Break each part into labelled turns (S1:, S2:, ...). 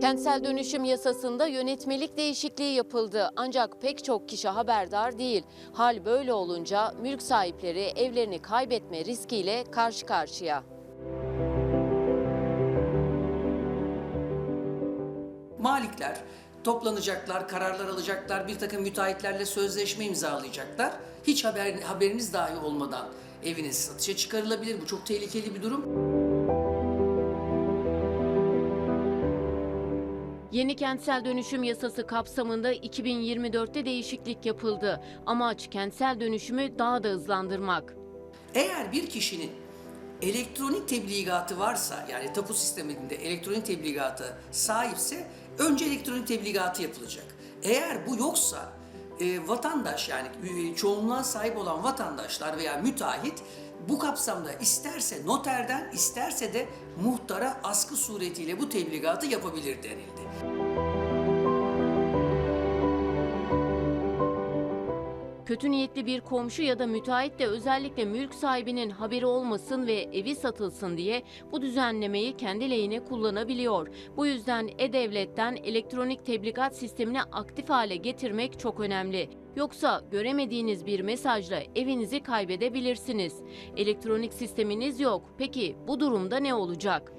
S1: Kentsel dönüşüm yasasında yönetmelik değişikliği yapıldı. Ancak pek çok kişi haberdar değil. Hal böyle olunca mülk sahipleri evlerini kaybetme riskiyle karşı karşıya.
S2: Malikler toplanacaklar, kararlar alacaklar, bir takım müteahhitlerle sözleşme imzalayacaklar. Hiç haber, haberiniz dahi olmadan eviniz satışa çıkarılabilir. Bu çok tehlikeli bir durum.
S1: Yeni kentsel dönüşüm yasası kapsamında 2024'te değişiklik yapıldı. Amaç kentsel dönüşümü daha da hızlandırmak.
S2: Eğer bir kişinin elektronik tebligatı varsa yani tapu sisteminde elektronik tebligatı sahipse önce elektronik tebligatı yapılacak. Eğer bu yoksa e, vatandaş yani e, çoğunluğa sahip olan vatandaşlar veya müteahhit bu kapsamda isterse noterden isterse de muhtara askı suretiyle bu tebligatı yapabilir denildi.
S1: Kötü niyetli bir komşu ya da müteahhit de özellikle mülk sahibinin haberi olmasın ve evi satılsın diye bu düzenlemeyi kendi lehine kullanabiliyor. Bu yüzden E-Devlet'ten elektronik tebligat sistemini aktif hale getirmek çok önemli. Yoksa göremediğiniz bir mesajla evinizi kaybedebilirsiniz. Elektronik sisteminiz yok. Peki bu durumda ne olacak?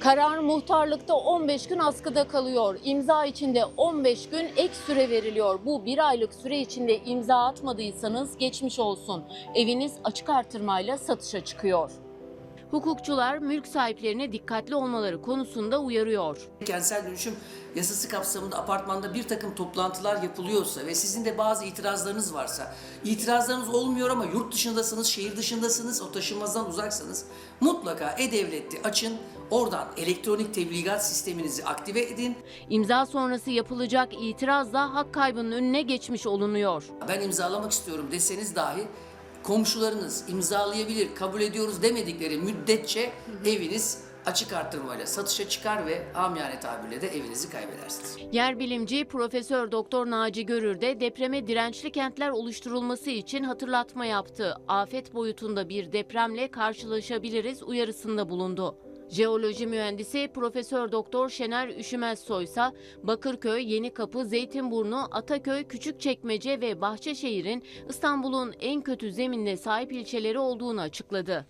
S1: Karar muhtarlıkta 15 gün askıda kalıyor. İmza içinde 15 gün ek süre veriliyor. Bu bir aylık süre içinde imza atmadıysanız geçmiş olsun. Eviniz açık artırmayla satışa çıkıyor. Hukukçular mülk sahiplerine dikkatli olmaları konusunda uyarıyor.
S2: Kentsel dönüşüm yasası kapsamında apartmanda bir takım toplantılar yapılıyorsa ve sizin de bazı itirazlarınız varsa, itirazlarınız olmuyor ama yurt dışındasınız, şehir dışındasınız, o taşınmazdan uzaksanız mutlaka E-Devlet'i açın, oradan elektronik tebligat sisteminizi aktive edin.
S1: İmza sonrası yapılacak itirazla hak kaybının önüne geçmiş olunuyor.
S2: Ben imzalamak istiyorum deseniz dahi komşularınız imzalayabilir, kabul ediyoruz demedikleri müddetçe eviniz açık arttırmayla satışa çıkar ve amiyane tabirle de evinizi kaybedersiniz.
S1: Yer bilimci Profesör Doktor Naci Görür de depreme dirençli kentler oluşturulması için hatırlatma yaptı. Afet boyutunda bir depremle karşılaşabiliriz uyarısında bulundu. Jeoloji mühendisi Profesör Doktor Şener Üşümezsoy ise Bakırköy, Yenikapı, Zeytinburnu, Ataköy, Küçükçekmece ve Bahçeşehir'in İstanbul'un en kötü zeminine sahip ilçeleri olduğunu açıkladı.